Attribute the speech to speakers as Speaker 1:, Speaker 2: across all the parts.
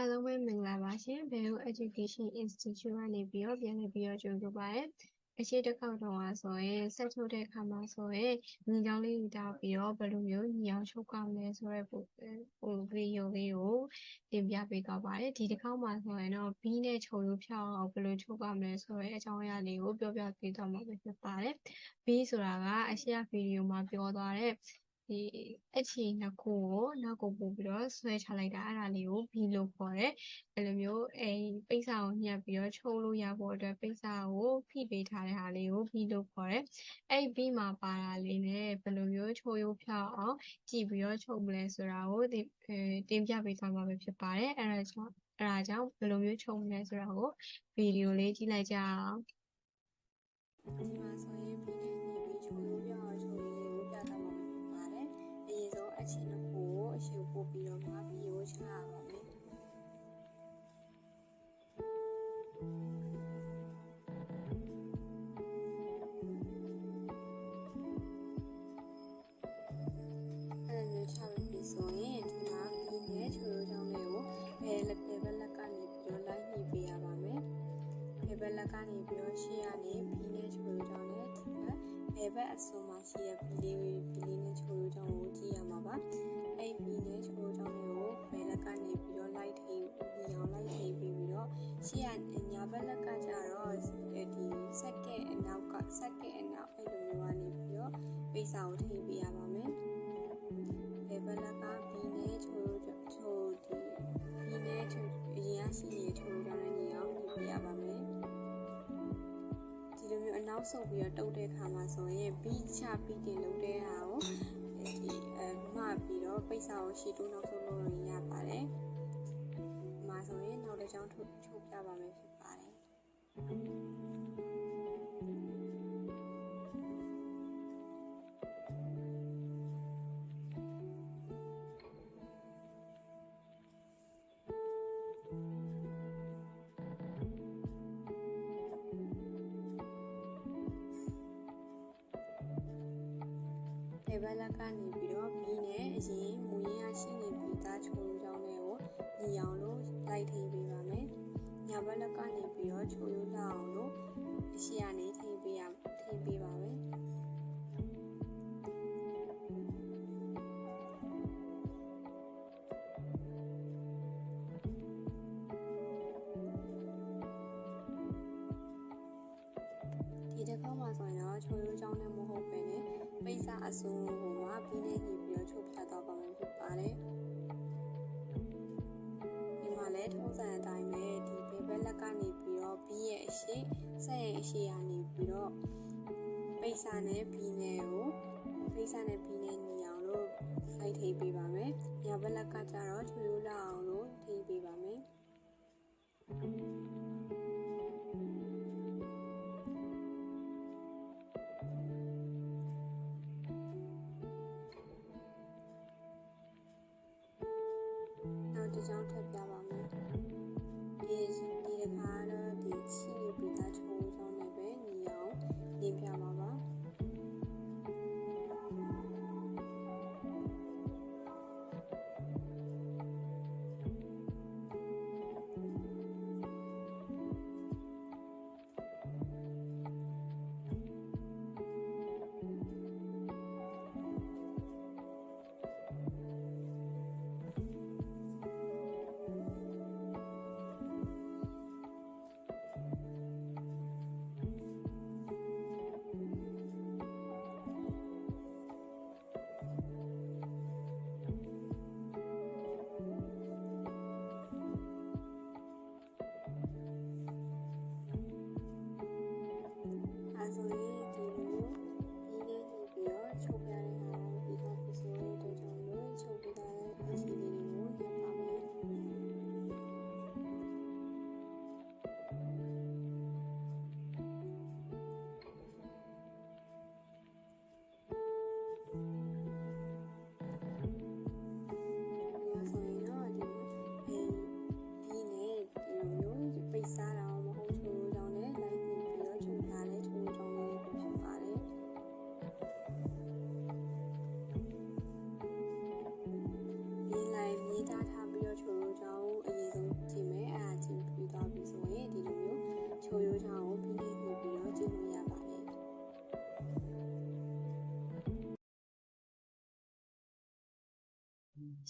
Speaker 1: အားလုံးပဲမင်္ဂလာပါရှင်။ Value Education Institute ကနေပြီးတော့ပြန်လည်ပြီးတော့ကြိုဆိုပါရစေ။အရှိတစ်ခေါက်တော့ဟာဆိုရင်ဆက်ထုတ်တဲ့အခါမှာဆိုရင်ညီချောင်းလေးယူတာပြီးတော့ဘယ်လိုမျိုးညီအောင်ချုပ်ကောင်းလဲဆိုတဲ့ပုံဟိုဗီဒီယိုလေးကိုတင်ပြပေးသွားပါတယ်။ဒီတစ်ခေါက်မှာဆိုရင်တော့ B နဲ့ခြုံလို့ဖြောင်းအောင်ဘယ်လိုချုပ်ကောင်းလဲဆိုတဲ့အကြောင်းအရာလေးကိုပြောပြပေးသွားမှာဖြစ်ပါတယ်။ B ဆိုတာကအရှိရဗီဒီယိုမှာပြောသွားတဲ့ ဒီအချီနှစ်ခုကိုနောက်ကိုပို့ပြီးတော့ဆွဲချလိုက်တာအဲ့ဒါလေးကိုဘီလို့ခေါ်တယ်အဲ့လိုမျိုးအဲပိတ်စာကိုညှပ်ပြီးတော့ချုပ်လို့ရဖို့အတွက်ပိတ်စာကိုဖိပေးထားတဲ့ဟာလေးကိုဘီလို့ခေါ်တယ်အဲ့ဘီမှာပါတာလေးနဲ့ဘယ်လိုမျိုးချုပ်ရိုးဖြောင်းအောင်ကြည့်ပြီးတော့ချုပ်မလဲဆိုတာကိုတင်ပြပေးသွားမှာဖြစ်ပါတယ်အဲ့ဒါကြောင့်အဲ့ဒါကြောင့်ဘယ်လိုမျိုးချုပ်မလဲဆိုတာကိုဗီဒီယိုလေးကြည့်လိုက်ကြအောင်
Speaker 2: ဒီမှာဆို အရင်ဆုံးအချင်းတစ်ခုကိုအရှိပို့ပြီးတော့မှပြီးရိုးချရပါမယ်။အဲ့လိုချပြီးဆိုရင်ဒီမှာပြီးနေချိုးရိုးချောင်းလေးကိုဘယ်လက်ဘယ်လက်ကနေပြီးတော့လိုက်ညှိပေးရပါမယ်။ဘယ်ဘက်လက်ကနေပြီးတော့ရှေ့ကနေပြီးနေချိုးရိုးချောင်းနဲ့ဒီ ဘက်ဘယ်ဘက်အစွန်မှာရှိတဲ့ဘီလေးဘီလေးနဲ့ချိုးရိုးချောင်းကိုကြည့်ရမှာပါ။အဲ့ဘီနဲ့ချိုးရိုးချောင်းလေးကိုဘယ်လက်ကနေပြီးတော့လိုက်ထိပြီးအောင်လိုက်ထိပြီးပြီးတော့ရှေ့ကညာဘက်လက်ကကျတော့ဒီစက်ကဲအနောက်ကစက်ကဲအနောက်အဲ့လိုမျိုးကနေပြီးတော့ပိတ်စာကိုထိပေးရပါမယ်။ဘယ်ဘက်လက်ကဘီနဲ့ချိုးချိုးဒီဘီနဲ့ချိုးအရင်ကရှိနေတဲ့ချိုးချောင်းနဲ့ညီအောင်ညှိပေးရပါမယ်။ဒီလိုမျိုးအ နောက်ဆုပ်ပြီးတော့တုပ်တဲ့ခါမှာဆိုရင်ဘီချပြီးတင်လုပ်တဲ့ဟာကိုဒီအဲမှပြီးတော့ပိတ်စာကိုရှီတိုးနောက်ဆုံးလုပ်လို့ရပါတယ်။ဒီမှာဆိုရင်နောက်တစ်ကြောင်းထုတ်ချုပ်ပြပါမယ်ဖြစ်ပါတယ် ဘက်လက်ကနေပြီးတော့ဘီးနဲ့အရင်မူရင်းရရှိနေပြီးသားချိုးရိုးကြောင်းတွေကိုညီအောင်လို့လိုက်ထိပေးပါမယ်။ညာဘက်လက်ကနေပြီးတော့ချိုးရိုးလာအောင်လို့အရှိရနေထိပေးရထိပေးပါမယ်။ဒီတစ်ခေါက်မှာဆိုရင်တော့ချိုးရိုးကြောင်းနဲ့မဟုတ်ပဲနဲ့ ပိတ်စာအစုံကိုမှဘီးနဲ့ညီပြီးတော့ချုပ်ပြသွားပါမယ်ဖြစ်ပါတယ်။ဒီမှာလည်းထုံးစံအတိုင်းပဲဒီဘေဘက်လက်ကနေပြီးတော့ဘီးရဲ့အရှိဆက်ရဲ့အရှိရနေပြီးတော့ပိတ်စာနဲ့ဘီးနဲ့ကိုပိတ်စာနဲ့ဘီးနဲ့ညီအောင်လို့လိုက်ထိပေးပါမယ်။ညာဘက်လက်ကကျတော့ချွေ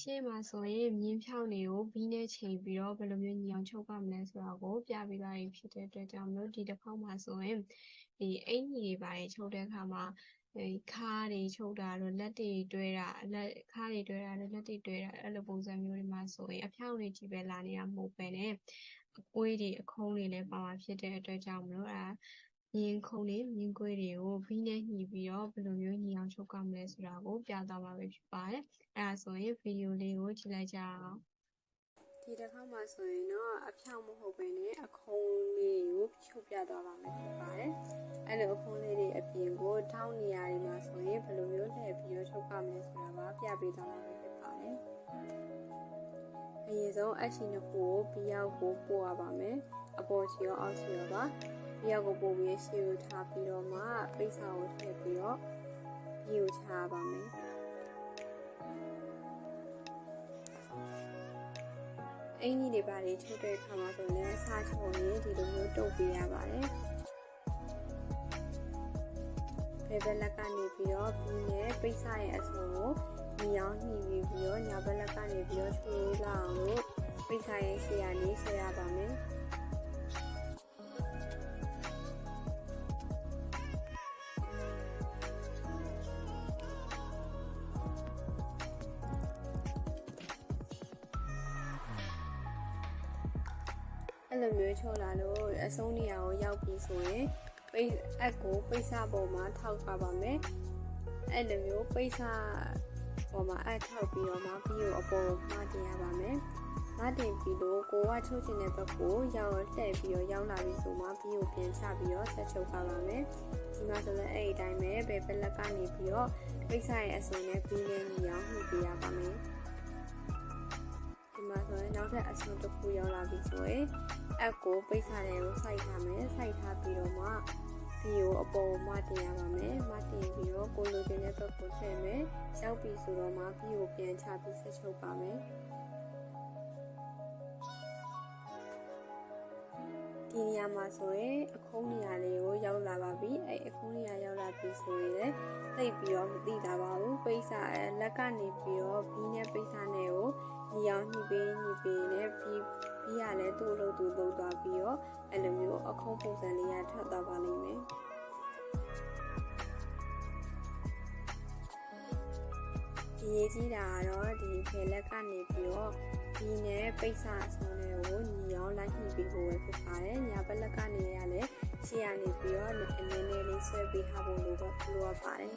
Speaker 1: ရှေ့မှာဆိုရင်မြင်းဖြောင်းတွေကိုဘီးနဲ့ချိန်ပြီးတော့ဘယ်လိုမျိုးညီအောင်ချုပ်ပါမလဲဆိုတာကိုပြပေးပါရဖြစ်တဲ့အတွက်ကြောင့်မလို့ဒီတစ်ခေါက်မှာဆိုရင်ဒီအင်ကြီးတွေပါတယ်ချုပ်တဲ့အခါမှာဒီခါးတွေချုပ်တာတို့လက်တွေတွဲတာလက်ခါးတွေတွဲတာတို့လက်တွေတွဲတာအဲ့လိုပုံစံမျိုးတွေမှာဆိုရင်အဖြောင်းတွေကြီးပဲလာနေတာမဟုတ်ပဲနဲ့အကွေးတွေအခုံးတွေလည်းပါမှာဖြစ်တဲ့အတွက်ကြောင့်မလို့အဲဒါ မြင်းခုံးတွေမြင်းကွေးတွေကိုဘီးနဲ့ညှိပြီးတော့ဘယ်လိုမျိုးညီအောင်ချုပ်ကမလဲဆိုတာကိုပြသွားမှာပဲဖြစ်ပါတယ်အဲ့ဒါဆိုရင်ဗီဒီယိုလေးကိုကြည့်လိုက်ကြအောင်
Speaker 2: ဒီတစ်ခါမှဆိုရင်တော့အဖြောင်မဟုတ်ဘဲနဲ့အခုံးလေးကိုချုပ်ပြသွားပါမယ်ဖြစ်ပါတယ်။အဲ့လိုအခုံးလေးတွေအပြင်ကိုထောင်းနေရာတွေမှာဆိုရင်ဘယ်လိုမျိုးလှည့်ပြီးတော့ချုပ်ပါမလဲဆိုတာပါပြပေးသွားမှာဖြစ်ပါတယ်။ အရင်ဆုံးအချီနှစ်ခုကိုဘီယောက်ကိုပို့ရပါမယ်။အပေါ်ချီရောအောက်ချီရောပါ။ဘီယောက်ကိုပို့ပြီးရှေ့ကိုထားပြီးတော့မှပိတ်စာကိုထည့်ပြီးတော့ဘီကိုချရပါမယ်။အင်ကြီးတွေပါတွေချုပ်တဲ့အခါမှာဆိုရင်အစားချုံရင်ဒီလိုမျိုးတုပ်ပေးရပါတယ်။ဘယ်ဘက်လက်ကနေပြီးတော့ပြီးနဲ့ပိတ်စရဲ့အစုံကို ညီအောင်ညှိပြီးပြီးတော့ညာဘက်လက်ကနေပြီးတော့ချိုးလာအောင်လို့ပိတ်စရဲ့ရှေ့ကနေဆက်ရပါမယ်။အဲ့လိုမျိုးချိုးလာလို့အဆုံးနေရာကိုရောက်ပြီဆိုရင်ပိတ်အက်ကိုပိတ်စပေါ်မှာထောက်ထားပါမယ်အဲ့လိုမျိုးပိတ်စ ပေါ်မှာအက်ထောက်ပြီးတော့မှပြီးကိုအပေါ်ကိုမှားတင်ရပါမယ်မတင်ပြီးလို့ကိုကချိုးချင်တဲ့ဘက်ကိုရောက်လှည့်ပြီးတော့ရောက်လာပြီဆိုမှပြီးကိုပြန်ချပြီးတော့ဆက်ချုပ်ပါပါမယ်ဒီမှာဆိုလည်းအဲ့ဒီတိုင်းပဲဘယ်ဘက်လက်ကနေပြီးတော့ပိတ်စရဲ့အစုံနဲ့ပြီးနေညီအောင်မှုပေးရပါမယ်ဒီမှာဆိုရင်နောက်ထပ်အစုံတစ်ခုရောက်လာပြီဆိုရင်အက်ကိုပိတ်စာတွေကိုစိုက်ထားမယ်စိုက်ထားပြီးတော့မှ ဗီကိုအပေါ်မှတင်ရပါမယ်မှတင်ပြီးတော့ကိုလိုချင်တဲ့ဘက်ကိုထည့်မယ်ရောက်ပြီဆိုတော့မှဗီကိုပြန်ချပြီးဆက်ချုပ်ပါမယ်ဒီနေရာမှာဆိုရင်အခုံးနေရာလေးကိုရောက်လာပါပြီအဲအခုံးနေရာရောက်လာပြီဆိုရင်လည်းသိပ်ပြီးတော့မသိတာပါဘူးပိတ်စာလက်ကနေပြီးတော့ဘီးနဲ့ပိတ်စာနဲ့ကို ညီအောင်ညှိပေးညှိပေးနဲ့ပြီးပြီးရလဲသူ့အလုပ်သူလုပ်သွားပြီးတော့အဲ့လိုမျိုးအခုံးပုံစံလေးရထွက်သွားပါလိမ့်မယ်ဒီရေးကြီးတာကတော့ဒီဖယ်လက်ကနေပြီးတော့ဒီနဲ့ပိတ်စာအစုံတွေကိုညီအောင်လိုက်ညှိပေးဖို့ပဲဖြစ်ပါတယ်ညာဘက်လက်ကနေရလဲရှေ့ကနေပြီးတော့နည်းနည်းလေးဆွဲပေးထားဖို့လိုတော့လိုအပ်ပါတယ်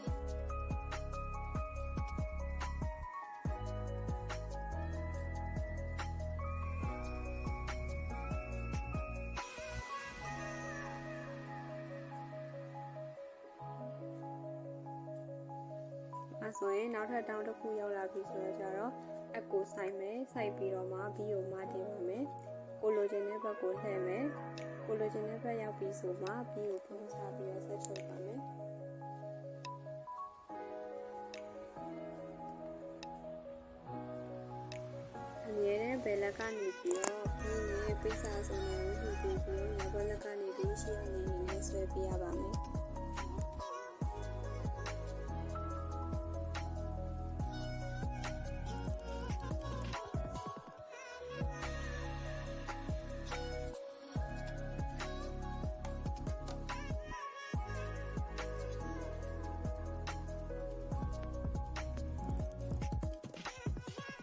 Speaker 2: ဆိုရင်နောက်ထပ်တောင်းတစ်ခုရောက်လာပြီဆိုတော့ကြတော့အကိုဆိုင်မယ်စိုက်ပြီးတော့မှဘီယိုမတင်ပါမယ်ကိုလိုချင်တဲ့ဘက်ကိုလှည့်မယ်ကိုလိုချင်တဲ့ဘက်ရောက်ပြီဆိုမှဘီယိုဖုံးချပြီးတော့ဆက်ချုပ်ပါမယ်အမြဲတမ်းဘယ်လက်ကနေပြီးတော့ဘီနဲ့ပိစာစုံတွေကိုညှိပြီးပြီးတော့ဘယ်လက်ကနေပြီးရှေ့အနေနဲ့ဆွဲပြရပါမယ်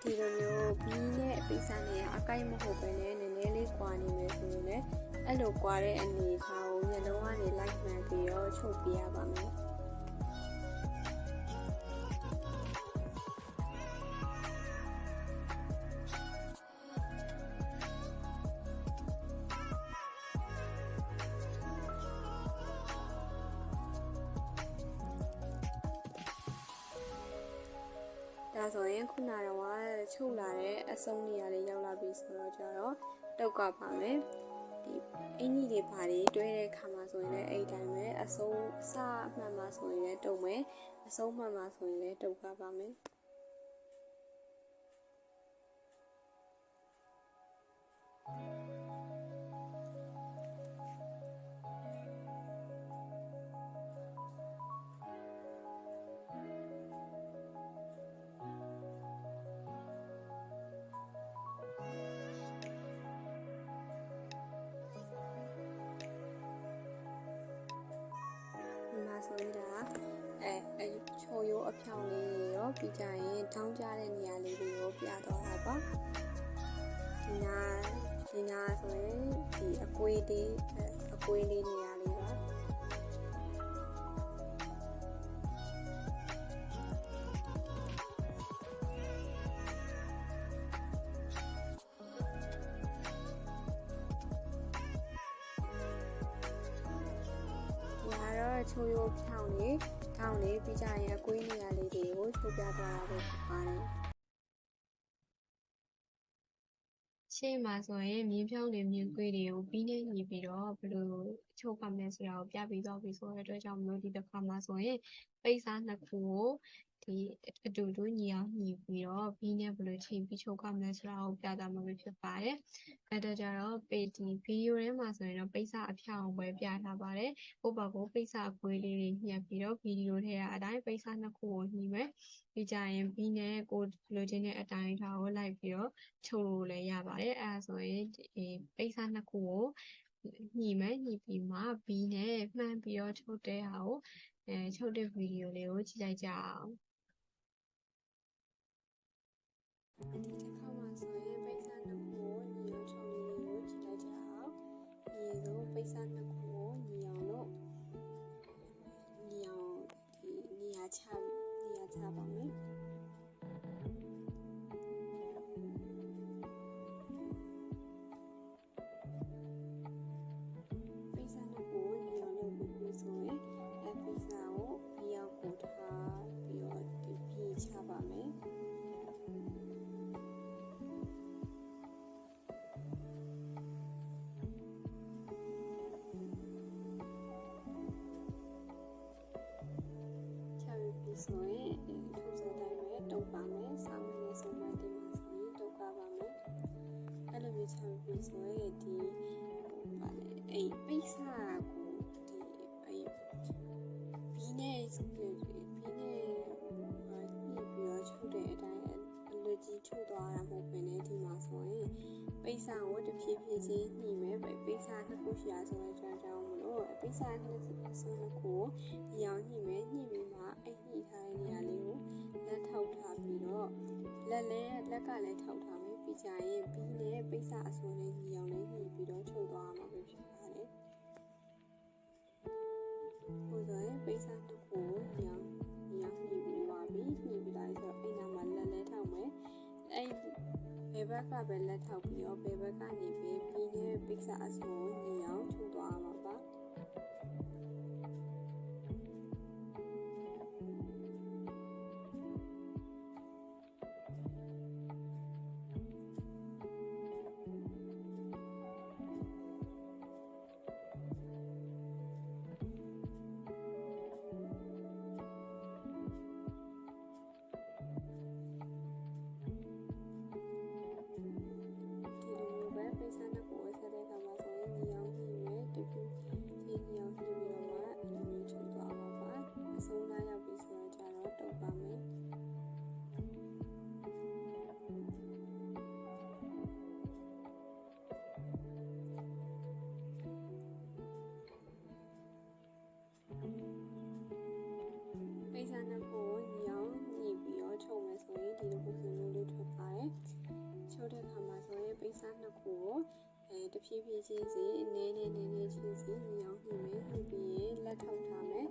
Speaker 2: ဒီလိုမျိုးဘီးနဲ့အပိစာနဲ့အကိုက်မဟုတ်ပဲနဲ့နည်းနည်းလေးကွာနေမယ်ဆိုရင်လည်းအဲ့လိုကွာတဲ့အနေအထားကိုမျက်လုံးကနေလိုက်မှန်ပြီးတော့ချုပ်ပြရပါမယ်ဒါဆိုရင်ခုနကတော့ ချုပ်လာတဲ့အစုံနေရာလေးရောက်လာပြီဆိုတော့ကြတော့တုတ်ကပါမယ်ဒီအင်ကြီးတွေဘာတွေတွဲတဲ့ခါမှာဆိုရင်လည်းအဲ့တိုင်းပဲအစုံအစအမှန်မှာဆိုရင်လည်းတုံမယ်အစုံမှန်မှာဆိုရင်လည်းတုတ်ကပါမယ် ဆိုရင်ဒါအဲအဲချိုရိုးအဖြောင်းလေးတွေရောပြီးကြရင်ထောင်းကြတဲ့နေရာလေးတွေရောပြတော့တာပါဒီနာဒီနာဆိုရင်ဒီအကွေးလေးအကွေးလေးနေ ချိုးရိုးဖြောင်းလေးထောင်းလေးပြီးကြရင်အကွေးနေရာလေးတွေကိုချိုးပြသွားတာပဲဖြစ်ပါတယ်
Speaker 1: ရှေ့မှာဆိုရင်မြင်းဖြောင်းတွေမြင်းကွေးတွေကိုပြီးနေညီပြီးတော့ဘယ်လိုချုပ်ပါမလဲဆိုတာကိုပြပြီးတော့ပြီဆိုတဲ့အတွက်ကြောင့်မလို့ဒီတစ်ခါမှာဆိုရင်ပိတ်စားနှစ်ခုကို ဒီအတူတူညီအောင်ညီပြီးတော့ပြီးနေဘယ်လိုချိန်ပြီးချုပ်ပါမလဲဆိုတာကိုပြတာမှာပဲဖြစ်ပါတယ်။အဲ့တော့ကျတော့ပေဒီဗီဒီယိုထဲမှာဆိုရင်တော့ပိတ်စားအဖြောင်းပဲပြထားပါတယ်။ဥပမာကိုပိတ်စားအကွေးလေးတွေညှပ်ပြီးတော့ဗီဒီယိုထဲကအတိုင်းပိတ်စားနှစ်ခုကိုညီမယ်။ပြီးကြရင်ပြီးနေကိုလိုချင်တဲ့အတိုင်းထားကိုလိုက်ပြီးတော့ချုပ်လို့လည်းရပါတယ်အဲဒါဆိုရင်ဒီပိတ်စနှစ်ခုကိုညှိမယ်ညှိပြီးမှဘီနဲ့မှန်းပြီးတော့ချုပ်တဲ့ဟာကိုအဲချုပ်တဲ့ဗီဒီယိုလေးကိုကြည့်လိုက်ကြအောင်
Speaker 2: ဒီတစ်ခါမှဆိုရင်ပိတ်စာနှ စာကိုတဖြည်းဖြည်းချင်းညှိမယ်ပိတ်စာနှစ်ခုရှိရဆိုတဲ့ကြောင့်ကြောင့်မလို့ပိတ်စာနှစ်ခုအစုံတစ်ခုကိုဒီအောင်ညှိမယ်ညှိပြီးမှအဲ့ညှိထားတဲ့နေရာလေးကိုလက်ထောက်ထားပြီးတော့လက်လည်းလက်ကလည်းထောက်ထားမယ်ပြီးကြရင်ပြီးနဲ့ပိတ်စအစွန်းလေးညီအောင်လေးညှိပြီးတော့ချုပ်သွားမှာပဲဖြစ်ပါတယ်ဟိုဆိုရင်ပိတ်စတစ်ခုကိုညီအောင် ဘယ်ဘက်ကပဲလက်ထောက်ပြီးတော့ဘယ်ဘက်ကနေပဲပြီးနဲ့ပိတ်စအစွ ဖြည်းဖြည်းချင်းစီနည်းနည်းနည်းနည်းချင်းစီညီအောင်ညှိမယ်ညှိပြီးရင်လက်ထောက်ထားမယ်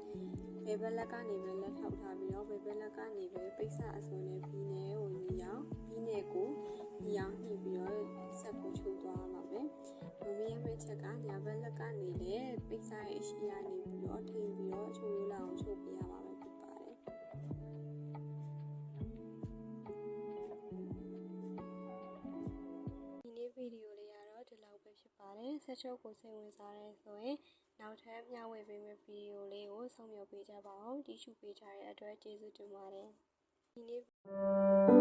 Speaker 2: ဘယ်ဘက်လက်ကနေပဲလက်ထောက်ထားပြီးတော့ဘယ်ဘက်လက်ကနေပဲပိတ်စားအစွန်နဲ့ဘီနဲ့ကိုညီအောင်ဘီနဲ့ကိုညီအောင်ညှိပြီးတော့ဆက်ကိုချုပ်သွားမှာပဲမမရမယ့်ချက်ကညာဘက်လက်ကနေလည်းပိတ်စားရဲ့အရှိရနေပြီးတော့ထိန်ပြီးတော့ချုပ်လို့လာအောင်ချုပ်ပြရမှာပဲ ပဲဖြစ်ပါတယ်ဆက်ချုပ်ကိုစိတ်ဝင်စားရဲဆိုရင်နောက်ထပ်မျှဝေပေးမယ့်ဗီဒီယိုလေးကိုဆုံးဖြတ်ပေးကြပါအောင်တီးရှူပေးကြတဲ့အတွက်ကျေးဇူးတင်ပါတယ်ဒီနေ့